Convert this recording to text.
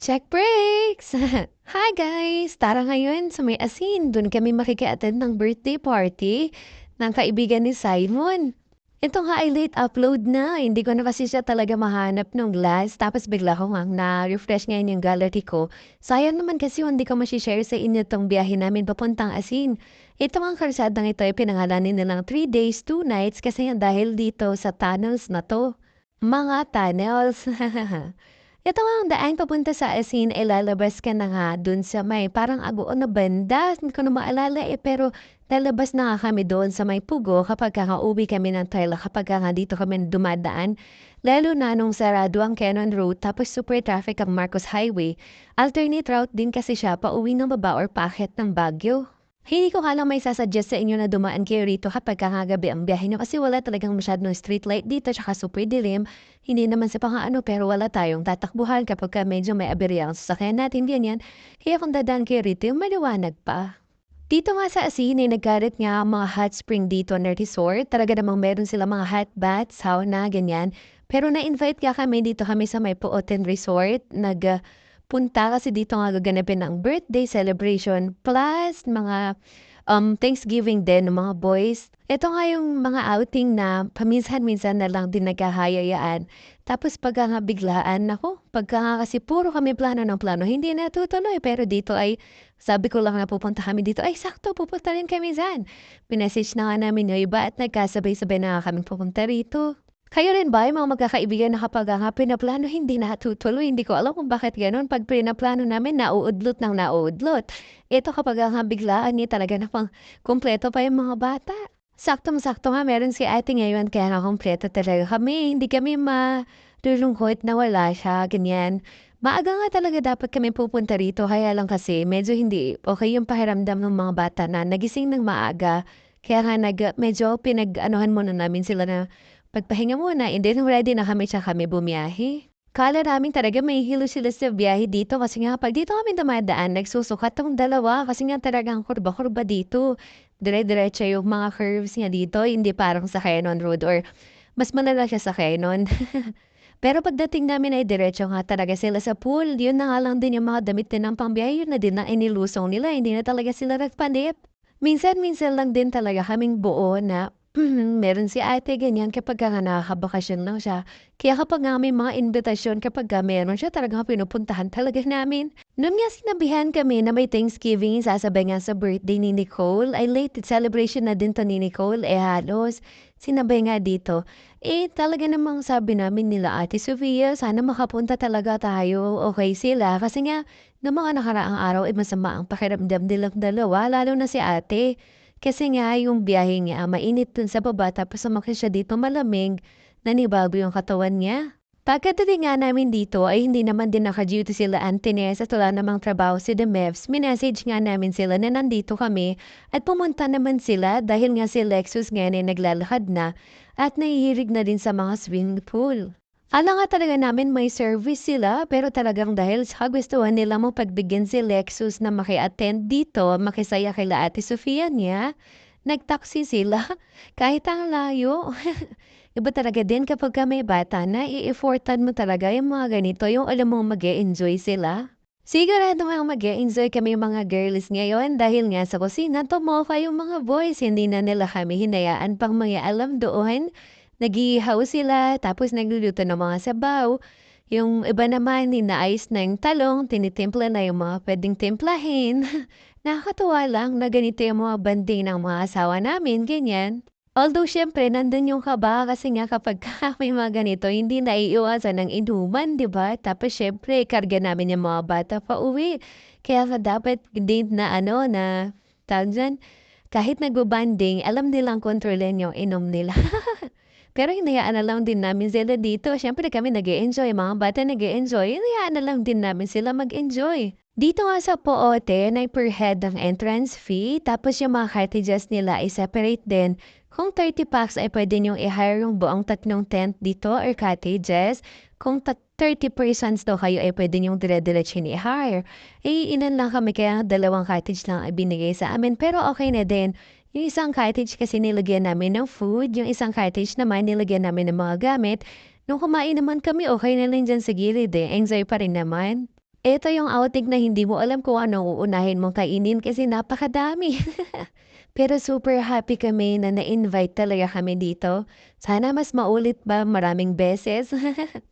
Check breaks! Hi guys! Tara ngayon sa may asin. Doon kami makiki-attend ng birthday party ng kaibigan ni Simon. Ito nga ay late upload na. Hindi ko na kasi siya talaga mahanap nung last. Tapos bigla ko nga na-refresh ngayon yung gallery ko. Sayang naman kasi hindi ko masishare sa inyo tong biyahe namin papuntang asin. Ito ang karsadang ito ay pinangalanin nilang 3 days, 2 nights kasi dahil dito sa tunnels na to. Mga tunnels. Ito nga ang daan papunta sa asin, eh lalabas ka na nga dun sa may parang agoon na banda. Hindi ko na maalala eh, pero lalabas na nga kami doon sa may pugo kapag kakauwi kami ng trailer, kapag nga dito kami dumadaan. Lalo na nung sarado ang Cannon Road tapos super traffic ang Marcos Highway. Alternate route din kasi siya pa uwi ng baba or packet ng Baguio. Hindi ko halang may sasuggest sa inyo na dumaan kayo rito kapag kangagabi ang biyahe nyo kasi wala talagang masyadong street light dito tsaka super dilim. Hindi naman sa pangaano pero wala tayong tatakbuhan kapag ka medyo may aberya ang sasakyan natin ganyan. Kaya kung dadaan kayo rito, maliwanag pa. Dito nga sa Asin ay nagkarit nga ang mga hot spring dito na resort. Talaga namang meron sila mga hot baths, sauna, ganyan. Pero na-invite ka kami dito kami sa may Puoten Resort. Nag uh, punta kasi dito nga gaganapin ng birthday celebration plus mga um, Thanksgiving din ng mga boys. Ito nga yung mga outing na paminsan-minsan na lang din nagkahayayaan. Tapos pagka nga biglaan, ako, pagka nga kasi puro kami plano ng plano, hindi natutuloy. Pero dito ay, sabi ko lang na pupunta kami dito, ay sakto, pupunta rin kami dyan. Pinessage na nga namin yung iba at nagkasabay-sabay na kami pupunta rito. Kayo rin ba, yung mga magkakaibigan na kapag nga pinaplano, hindi natutuloy? Hindi ko alam kung bakit ganun. Pag pinaplano namin, nauudlot ng nauudlot. Ito kapag nga biglaan, ni talaga na pang kumpleto pa yung mga bata. Saktong-sakto nga, meron si ate ngayon, kaya nga kumpleto talaga kami. Hindi kami malulungkot na wala siya, ganyan. Maaga nga talaga dapat kami pupunta rito, kaya lang kasi medyo hindi okay yung pahiramdam ng mga bata na nagising ng maaga. Kaya nga nag, medyo pinag-anuhan muna namin sila na Pagpahinga muna and then ready na kami tsaka kami bumiyahe. Kala namin talaga may hilo sila sa biyahe dito kasi nga pag dito kami dumadaan, nagsusukat tong dalawa kasi nga talagang kurba-kurba dito. Dire-diretso yung mga curves niya dito, hindi parang sa Canon Road or mas malala siya sa Canon. Pero pagdating namin ay diretso nga talaga sila sa pool. Yun na nga lang din yung mga damit din ng pangbiyahe. Yun na din na inilusong nila. Hindi na talaga sila nagpanip. Minsan-minsan lang din talaga kaming buo na Mhm, meron si ate ganyan kapag nga nakakabakasyon lang siya. Kaya kapag nga may mga imbitasyon kapag nga meron siya talagang pinupuntahan talaga namin. Nung nga sinabihan kami na may Thanksgiving sasabay nga sa birthday ni Nicole, ay late celebration na din to ni Nicole, eh halos sinabay nga dito. Eh talaga namang sabi namin nila ate Sofia, sana makapunta talaga tayo, okay sila. Kasi nga, ng mga nakaraang araw, eh masama ang pakiramdam nilang dalawa, lalo na si ate. Kasi nga yung biyahe niya mainit dun sa baba tapos sumakay siya dito malamig, nanibago yung katawan niya. Pagkadating nga namin dito ay hindi naman din naka-duty sila Antinez at wala namang trabaho si Demevs. Minessage nga namin sila na nandito kami at pumunta naman sila dahil nga si Lexus ngayon ay naglalakad na at nahihirig na din sa mga swimming pool. Alam nga talaga namin may service sila pero talagang dahil sa gustuhan nila mo pagbigyan si Lexus na maki-attend dito, makisaya kay Ate Sofia niya, nagtaksi sila kahit ang layo. Iba talaga din kapag ka may bata na i-effortan mo talaga yung mga ganito, yung alam mo mag enjoy sila. Sigurado nga mag enjoy kami mga girls ngayon dahil nga sa kusina tumoka yung mga boys. Hindi na nila kami hinayaan pang mga alam doon Nag-iihaw sila, tapos nagluluto ng mga sabaw. Yung iba naman, ninaayos na yung talong, tinitimpla na yung mga pwedeng timplahin. Nakakatuwa lang na ganito yung mga banding ng mga asawa namin, ganyan. Although syempre, nandun yung kaba kasi nga kapag may mga ganito, hindi na iiwasan ng inuman, di ba? Tapos syempre, karga namin yung mga bata pa uwi. Kaya ka dapat din na ano, na tawag dyan, kahit nagbabanding, alam nilang kontrolin yung inom nila. Pero hinayaan na lang din namin sila dito. Siyempre kami nag enjoy mga bata nag enjoy hinayaan na lang din namin sila mag-enjoy. Dito nga sa Poote, na per head ang entrance fee, tapos yung mga cottages nila ay separate din. Kung 30 packs ay pwede niyong i-hire yung buong tatlong tent dito or cottages. Kung 30 persons daw kayo ay pwede niyong dire-diretso i-hire. Eh, inan lang kami kaya dalawang cottage lang ay binigay sa amin. Pero okay na din. Yung isang cottage kasi nilagyan namin ng food, yung isang cottage naman nilagyan namin ng mga gamit. Nung kumain naman kami, okay na lang dyan sa gilid eh. Enjoy pa rin naman. Ito yung outing na hindi mo alam kung ano uunahin mong kainin kasi napakadami. Pero super happy kami na na-invite talaga kami dito. Sana mas maulit ba maraming beses.